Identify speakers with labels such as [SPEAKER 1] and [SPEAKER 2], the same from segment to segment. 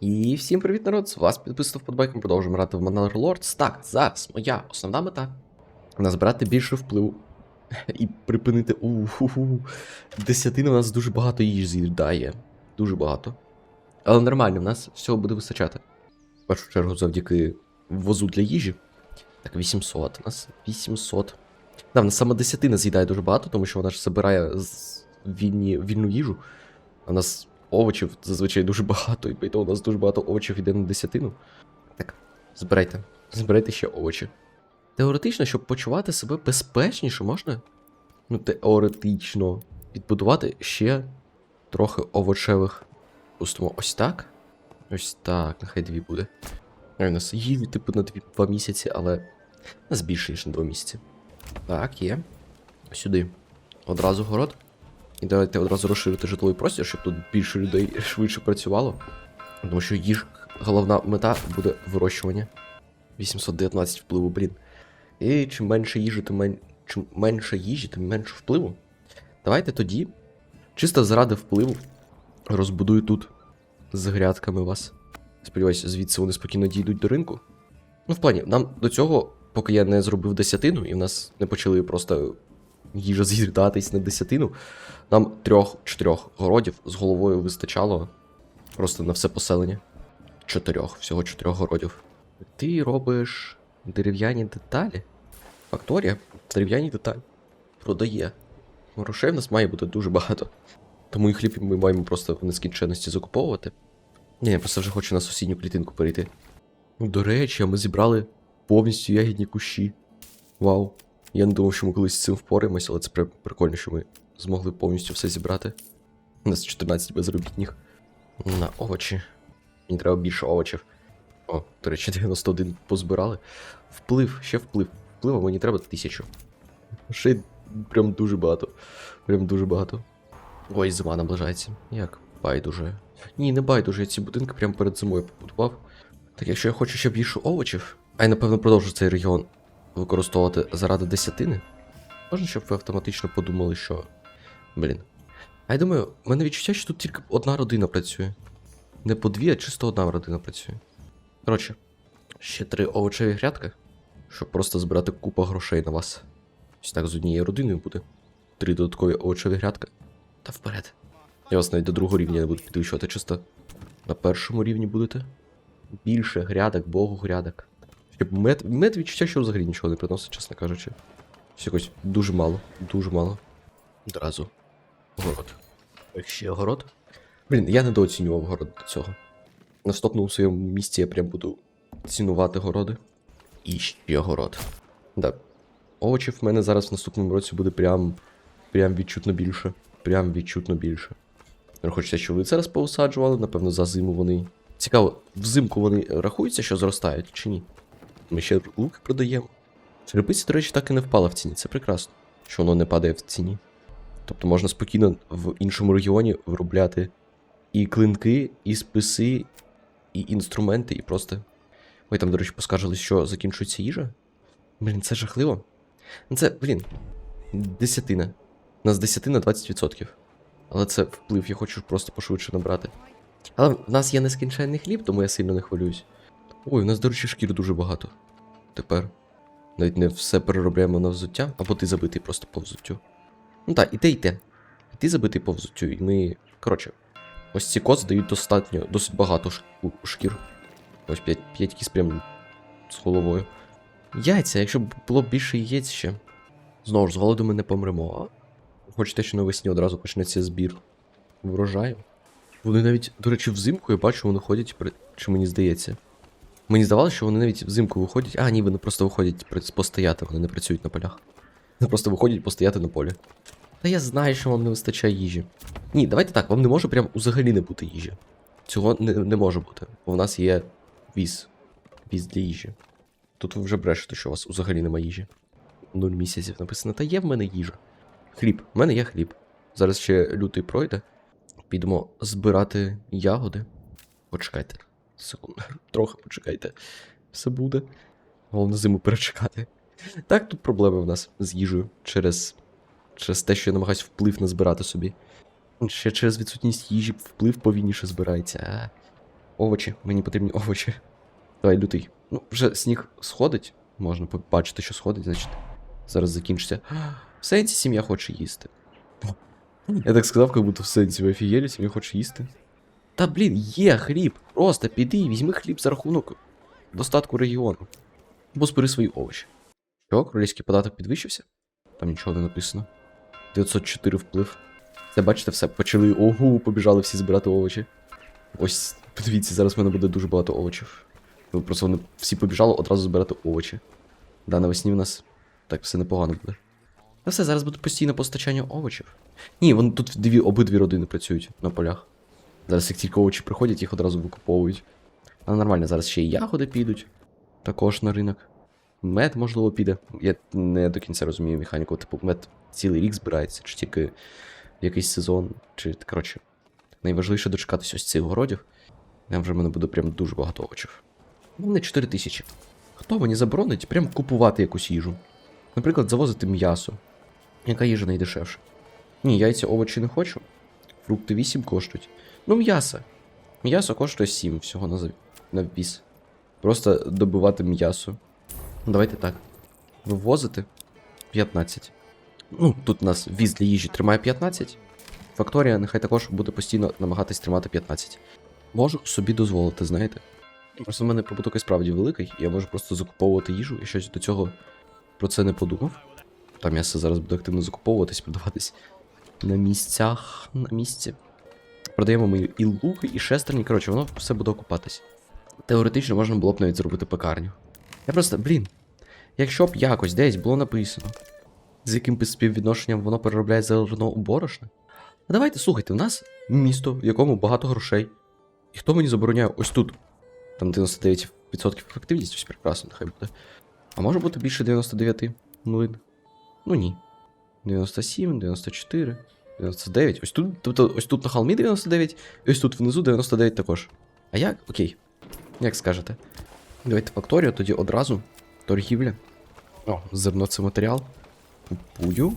[SPEAKER 1] І всім привіт, народ! З вас підписано вподобайком, продовжуємо грати в Manor Lords. Так, зараз моя основна мета назбирати більше впливу і припинити. Уху. Десятина у нас дуже багато їжі з'їдає. Дуже багато. Але нормально, в нас всього буде вистачати. В першу чергу, завдяки возу для їжі. Так, 800. У нас 800. Да, в нас саме десятина з'їдає дуже багато, тому що вона ж забирає вільні, вільну їжу. У нас овочів зазвичай дуже багато, і тому у нас дуже багато овочів йде на десятину. Так, збирайте. Збирайте ще овочі. Теоретично, щоб почувати себе безпечніше, можна? Ну, теоретично. Підбудувати ще трохи овочевих. Пустимо ось так. Ось так, нехай дві буде. А у нас їжі, типу, на дві, два місяці, але. Нас більше, ніж на два місяці. Так, є. Сюди. Одразу город. І давайте одразу розширити житловий простір, щоб тут більше людей швидше працювало. Тому що їх головна мета буде вирощування. 819 впливу, блін. І чим менше їжі, тим мен... чим менше їжі, тим менше впливу. Давайте тоді, чисто заради впливу, розбудую тут з грядками вас. Сподіваюсь, звідси вони спокійно дійдуть до ринку. Ну, в плані, нам до цього, поки я не зробив десятину, і в нас не почали просто їжа з'їдатись на десятину, нам трьох-чотирьох городів з головою вистачало просто на все поселення. Чотирьох, всього чотирьох городів. Ти робиш дерев'яні деталі? Факторія? Дерев'яні деталі. Продає. Грошей в нас має бути дуже багато. Тому і хліб ми маємо просто в нескінченності закуповувати. Ні, я просто вже хочу на сусідню клітинку перейти. До речі, а ми зібрали повністю ягідні кущі. Вау. Я не думав, що ми колись з цим впораємось, але це прикольно, що ми змогли повністю все зібрати. У нас 14 безробітних. На овочі. Мені треба більше овочів. О, до речі, 91 позбирали. Вплив, ще вплив. Впливу мені треба тисячу. Ще прям дуже багато. Прям дуже багато. Ой, зима наближається. Як? Байдуже. Ні, не байдуже, я ці будинки прямо перед зимою побудував. Так якщо я хочу ще більше овочів, а я напевно продовжу цей регіон використовувати заради десятини, можна, щоб ви автоматично подумали, що. Блін. А я думаю, в мене відчуття, що тут тільки одна родина працює. Не по дві, а чисто одна родина працює. Коротше, ще три овочеві грядки, щоб просто збирати купа грошей на вас. Ось так з однією родиною буде. Три додаткові овочеві грядки. Та вперед. Я вас навіть до другого рівня не буду підвищувати, чисто на першому рівні будете. Більше грядок, богу грядок. Мед, мед відчуття, що взагалі нічого не приносить, чесно кажучи. Якось дуже мало, дуже мало. Одразу. Город. Ще город. Блін, я недооцінював город до цього. На наступному своєму місці я прям буду цінувати городи. І ще город. Да. Овочів в мене зараз в наступному році буде прям. Прям відчутно більше. Прям відчутно більше. Хочеться, що ви зараз поусаджували, напевно, за зиму вони. Цікаво, взимку вони рахуються, що зростають, чи ні? Ми ще луки продаємо. Черепиця, до речі, так і не впала в ціні. Це прекрасно, що воно не падає в ціні. Тобто можна спокійно в іншому регіоні виробляти і клинки, і списи, і інструменти, і просто. Ой, там, до речі, поскаржили, що закінчується їжа. Блін, це жахливо. Це, блін, десятина. У нас десятина 20%. Але це вплив, я хочу просто пошвидше набрати. Але в нас є нескінченний хліб, тому я сильно не хвилююсь. Ой, у нас, до речі, шкір дуже багато. Тепер. Навіть не все переробляємо на взуття, або ти забитий просто по взуттю. Ну так, і те, і ти забитий по взуттю, і ми. Коротше, ось ці кози дають достатньо, досить багато шкір. Ось 5, 5 кіз прям з головою. Яйця, якщо б було більше яєць ще. Знову ж, з голоду ми не помремо, а? Хочете, що навесні одразу почнеться збір врожаю? Вони навіть, до речі, взимку я бачу, вони ходять, чи мені здається. Мені здавалося, що вони навіть взимку виходять. А, ні, вони просто виходять постояти, вони не працюють на полях. Вони просто виходять постояти на полі. Та я знаю, що вам не вистачає їжі. Ні, давайте так, вам не може прям взагалі не бути їжі. Цього не, не може бути. Бо в нас є віз. Віз для їжі. Тут ви вже брешете, що у вас взагалі немає їжі. Нуль місяців написано, та є в мене їжа. Хліб, в мене є хліб. Зараз ще лютий пройде. Підемо збирати ягоди. Почекайте. Секунду. Трохи почекайте. Все буде. Головне зиму перечекати. Так, тут проблеми в нас з їжею через, через те, що я намагаюсь вплив назбирати собі. Ще через відсутність їжі вплив повільніше збирається. А. овочі, мені потрібні овочі. Давай, лютий. Ну, вже сніг сходить. Можна побачити, що сходить, значить. Зараз закінчиться. В сенсі сім'я хоче їсти. Я так сказав, як будто в сенсі ви офігели, сім'я хоче їсти. Та блін, є хліб. Просто піди і візьми хліб за рахунок достатку регіону. Або збери свої овочі. Що, королівський податок підвищився? Там нічого не написано. 904 вплив. Це бачите, все, почали ого, побіжали всі збирати овочі. Ось, подивіться, зараз в мене буде дуже багато овочів. Ну, просто вони всі побіжали одразу збирати овочі. Да, навесні в нас так все непогано буде. Та все, зараз буде постійне постачання овочів. Ні, вон тут дві, обидві родини працюють на полях. Зараз як тільки овочі приходять, їх одразу викуповують. Але нормально, зараз ще й ягоди підуть. Також на ринок. Мед, можливо, піде. Я не до кінця розумію механіку. Типу, мед цілий рік збирається, чи тільки якийсь сезон, чи коротше. Найважливіше дочекатись ось цих городів. Там вже в мене буде прям дуже багато овочів. У мене 4 тисячі. Хто мені заборонить прям купувати якусь їжу? Наприклад, завозити м'ясо. Яка їжа найдешевша? Ні, яйця овочі не хочу. Фрукти 8 коштують. Ну, м'ясо. М'ясо коштує 7 всього на, на ввіз. Просто добивати м'ясо. Давайте так. Вивозити 15. Ну, тут у нас віз для їжі тримає 15. Факторія нехай також буде постійно намагатись тримати 15. Можу собі дозволити, знаєте. Просто в мене прибуток і справді великий, я можу просто закуповувати їжу і щось до цього про це не подумав. Там м'ясо зараз буде активно закуповуватись, продаватись на місцях, на місці. Продаємо ми і луки, і шестерні. Коротше, воно все буде окупатись. Теоретично можна було б навіть зробити пекарню. Я просто, блін, якщо б якось десь було написано, з яким би співвідношенням воно переробляє зерно у борошне. А давайте слухайте, у нас місто, в якому багато грошей. І хто мені забороняє ось тут? Там 99% ефективність, ось прекрасно, нехай буде. А може бути більше 99 млин? Ну ні. 97, 94, 99. Ось тут, тобто ось тут на холмі 99, і ось тут внизу 99 також. А як? Окей. Як скажете. Давайте факторію, тоді одразу. Торгівля. О, зерно це матеріал. Купую.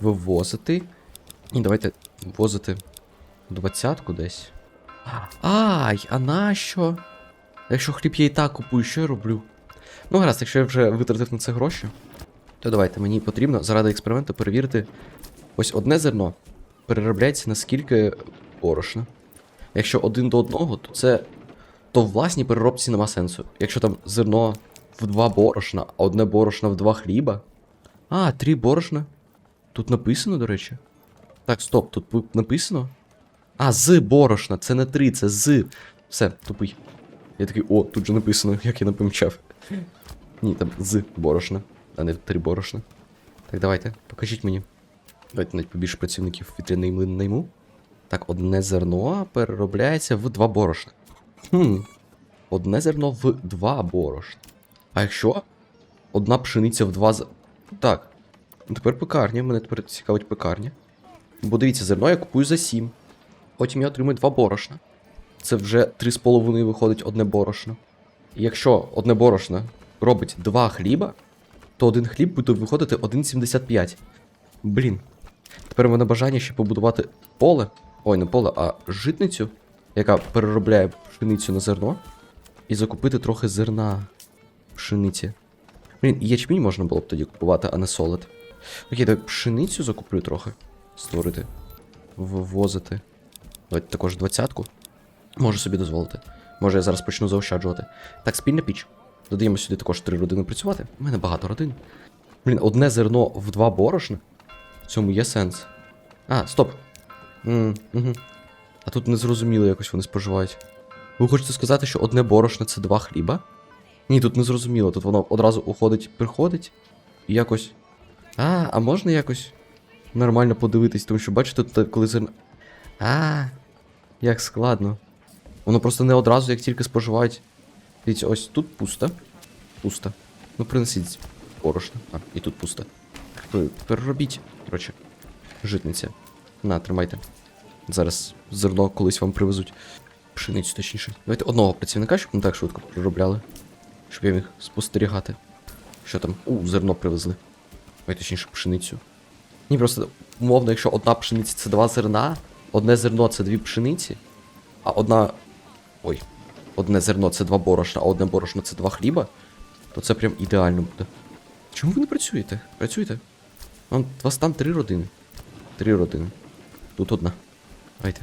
[SPEAKER 1] Вивозити. І давайте ввозити двадцятку десь. Ай, а нащо? Якщо хліб я і так купую, що я роблю? Ну, гаразд, якщо я вже витратив на це гроші, то давайте мені потрібно заради експерименту перевірити. Ось одне зерно переробляється на скільки борошна. Якщо один до одного, то це. То в власній переробці нема сенсу. Якщо там зерно в два борошна, а одне борошна в два хліба. А, три борошна. Тут написано, до речі. Так, стоп, тут написано. А, з борошна, це не три, це з. Все, тупий. Я такий, о, тут же написано, як я не помічав. Ні, там з борошна, а не три борошна. Так, давайте, покажіть мені. Давайте навіть побільше працівників вітряний млин найму. Так, одне зерно переробляється в два борошна. Хм. Одне зерно в два борошна. А якщо одна пшениця в два з. Так. Ну, Тепер пекарня, мене тепер цікавить пекарня. Бо дивіться, зерно я купую за 7. Потім я отримую два борошна. Це вже 3,5 виходить одне борошно. Якщо одне борошно робить два хліба, то один хліб буде виходити 1,75. Блін. Тепер у мене бажання ще побудувати поле. Ой, не поле, а житницю, яка переробляє пшеницю на зерно. І закупити трохи зерна пшениці. Блін, ячмінь можна було б тоді купувати, а не солод. Окей, давай пшеницю закуплю трохи. Створити. Ввозити. Давайте також двадцятку. Можу собі дозволити. Може я зараз почну заощаджувати. Так, спільна піч. Додаємо сюди також три родини працювати. У мене багато родин. Блін, одне зерно в два борошна. Цьому є сенс. А, стоп. М. А тут незрозуміло якось вони споживають. Ви хочете сказати, що одне борошно це два хліба? Ні, тут не зрозуміло. Тут воно одразу уходить, приходить. І якось. А, а можна якось нормально подивитись, тому що бачите, тут коли зерно. А, як складно. Воно просто не одразу, як тільки споживають. Дивіться, ось тут пусто. Пусто. Ну, принесіть борошно. А, і тут пусто. Переробіть, коротше. Житниця. На, тримайте. Зараз зерно колись вам привезуть. Пшеницю, точніше. Давайте одного працівника, щоб не так швидко переробляли. Щоб я міг спостерігати. Що там? У, зерно привезли. Ой, точніше, пшеницю. Ні, просто умовно, якщо одна пшениця це два зерна, одне зерно це дві пшениці, а одна. Ой, одне зерно це два борошна, а одне борошно це два хліба, то це прям ідеально буде. Чому ви не працюєте? Працюйте. У вас там три родини. Три родини. Тут одна. Давайте.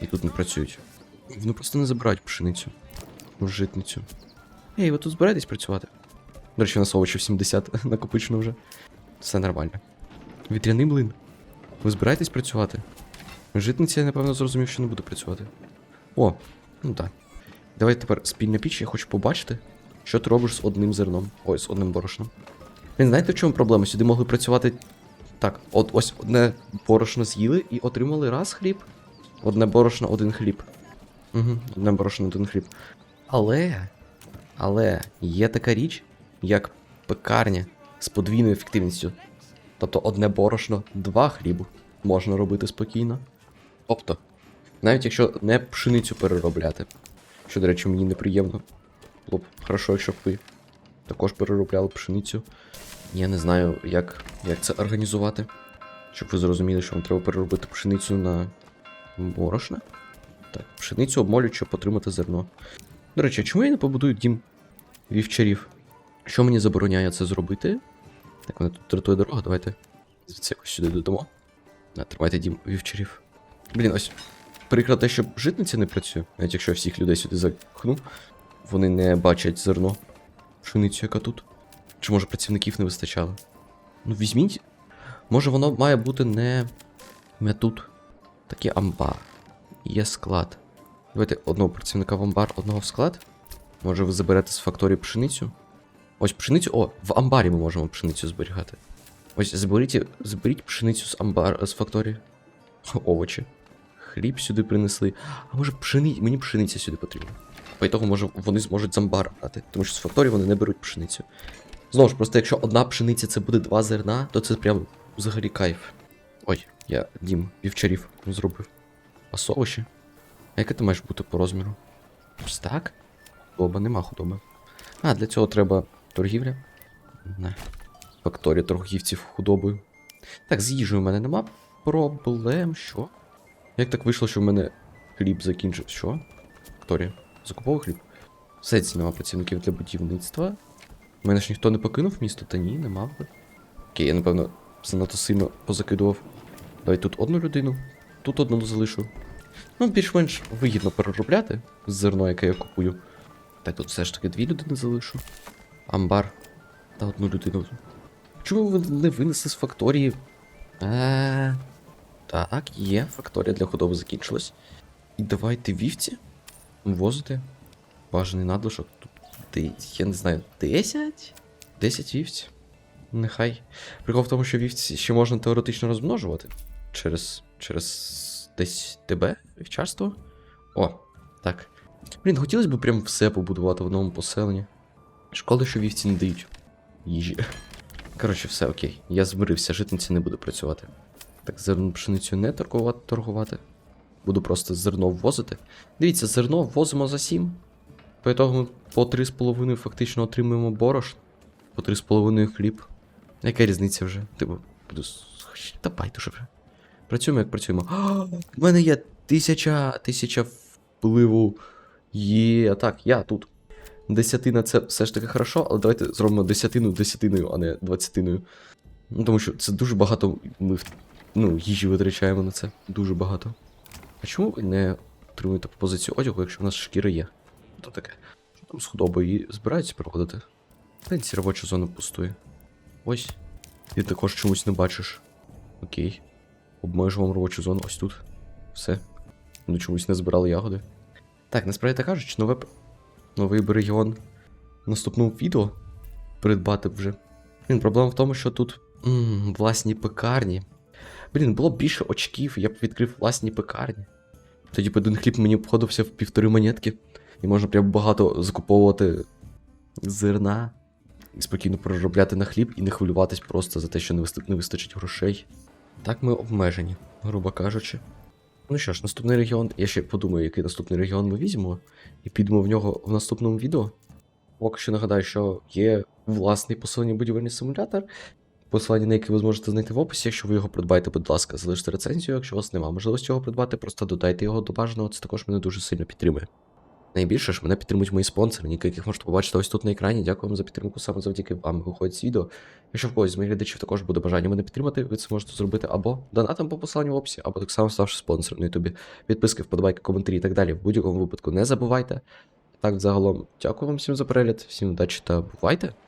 [SPEAKER 1] І тут не працюють. Вони просто не забирають пшеницю. Житницю. Ей, ви тут збираєтесь працювати? До речі, у нас овочів 70 накопичено вже. Все нормально. Вітряний блин. Ви збираєтесь працювати? Житниця, я напевно зрозумів, що не буду працювати. О, ну так. Давай тепер спільна піч, я хочу побачити, що ти робиш з одним зерном. Ой, з одним борошном. Блін, знаєте, в чому проблема? Сюди могли працювати. Так, от ось одне борошно з'їли і отримали раз хліб. Одне борошно, один хліб. Угу, одне борошно, один хліб. Але. Але є така річ, як пекарня з подвійною ефективністю. Тобто одне борошно, два хлібу можна робити спокійно. Тобто, навіть якщо не пшеницю переробляти, що, до речі, мені неприємно. Було б хорошо, якщо б ви також переробляли пшеницю. Я не знаю, як, як це організувати. Щоб ви зрозуміли, що вам треба переробити пшеницю на борошно. Так, пшеницю обмолють, щоб отримати зерно. До речі, а чому я не побудую дім вівчарів? Що мені забороняє це зробити? Так, мене тут рятує дорога, давайте звідси якось сюди додамо. Тримайте дім вівчарів. Блін, ось. Приклад те, що житниця не працює, навіть якщо я всіх людей сюди запхну, вони не бачать зерно. Пшеницю, яка тут. Чи може працівників не вистачало? Ну візьміть. Може воно має бути не. не тут. Такий амбар. Є склад. Давайте одного працівника в амбар, одного в склад. Може ви заберете з факторії пшеницю? Ось пшеницю. О, в амбарі ми можемо пшеницю зберігати. Ось зберіть, зберіть пшеницю з амбар з факторії. Овочі. Хліб сюди принесли. А може пшени... мені пшениця сюди потрібна. По того, може, вони зможуть з амбара брати, тому що з факторії вони не беруть пшеницю. Знову ж, просто якщо одна пшениця це буде два зерна, то це прям взагалі кайф. Ой, я дім вівчарів зробив. А совочі? А яке ти маєш бути по розміру? Ось так? Худоба, нема худоби. А, для цього треба торгівля. Не. Факторія торгівців худобою. Так, з їжею в мене нема проблем. Що? Як так вийшло, що в мене хліб закінчив? Що? Факторія. Закуповий хліб? В сенсі нема працівників для будівництва. У мене ж ніхто не покинув місто, та ні, нема. Окей, я напевно занадто сильно позакидував. Давай тут одну людину, тут одну залишу. Ну, більш-менш вигідно переробляти зерно, яке я купую. Та тут все ж таки дві людини залишу. Амбар. Та одну людину. Чому ви не винесли з факторії? Е, Так, є, факторія для худоби закінчилась. І давайте вівці возити. Бажаний надлишок. Тут, я не знаю, 10? 10 вівць. Нехай. Прикол в тому, що вівці ще можна теоретично розмножувати. Через. через десь тебе, вівчарство. О, так. Блін, хотілося б прям все побудувати в одному поселенні. Шкода, що вівці не дають їжі. Коротше, все окей. Я змирився, житниці не буду працювати. Так, зерно пшеницю не торгувати, торгувати. Буду просто зерно ввозити. Дивіться, зерно ввозимо за 7. По ітогу ми по 3,5 фактично отримуємо борошно. По 3,5 хліб. Яка різниця вже? Типу, буду. с- Давай дуже вже. Працюємо, як працюємо. В мене є тисяча, тисяча впливу. Є. Так, я тут. Десятина це все ж таки хорошо, але давайте зробимо десятину десятиною, а не двадцятиною. Ну, тому що це дуже багато ми ну, їжі витрачаємо на це. Дуже багато. А чому ви не отримуєте позицію одягу, якщо в нас шкіра є? То таке. Що там з худобою її збираються проводити? Та ці робоча зона пустує. Ось. Ти також чомусь не бачиш. Окей. Обмежу вам робочу зону ось тут. Все. Ну чомусь не збирали ягоди. Так, насправді так кажучи, нове новий регіон в наступному відео придбати вже. Блін, проблема в тому, що тут м, власні пекарні. Блін, було б більше очків, я б відкрив власні пекарні. Тоді б один хліб мені обходився в півтори монетки. І можна прям багато закуповувати зерна. І спокійно переробляти на хліб і не хвилюватись просто за те, що не, вист... не вистачить грошей. Так ми обмежені, грубо кажучи. Ну що ж, наступний регіон. Я ще подумаю, який наступний регіон ми візьмемо, і підемо в нього в наступному відео. Поки що нагадаю, що є власний посилення будівельний симулятор, посилання на яке ви зможете знайти в описі. Якщо ви його придбаєте, будь ласка, залиште рецензію. Якщо у вас немає можливості його придбати, просто додайте його до бажаного, це також мене дуже сильно підтримує. найбільше ж мене підтримують мої спонсори, ніки яких можете побачити ось тут на екрані. Дякую вам за підтримку, саме завдяки вам виходить відео. Якщо в когось з моїх глядачів також буде бажання мене підтримати, ви це можете зробити або донатом по посиланню в описі, або так само ставши спонсором на ютубі. Підписки, вподобайки, коментарі і так далі. В будь-якому випадку не забувайте. Так, загалом, дякую вам всім за перегляд, всім удачі та бувайте!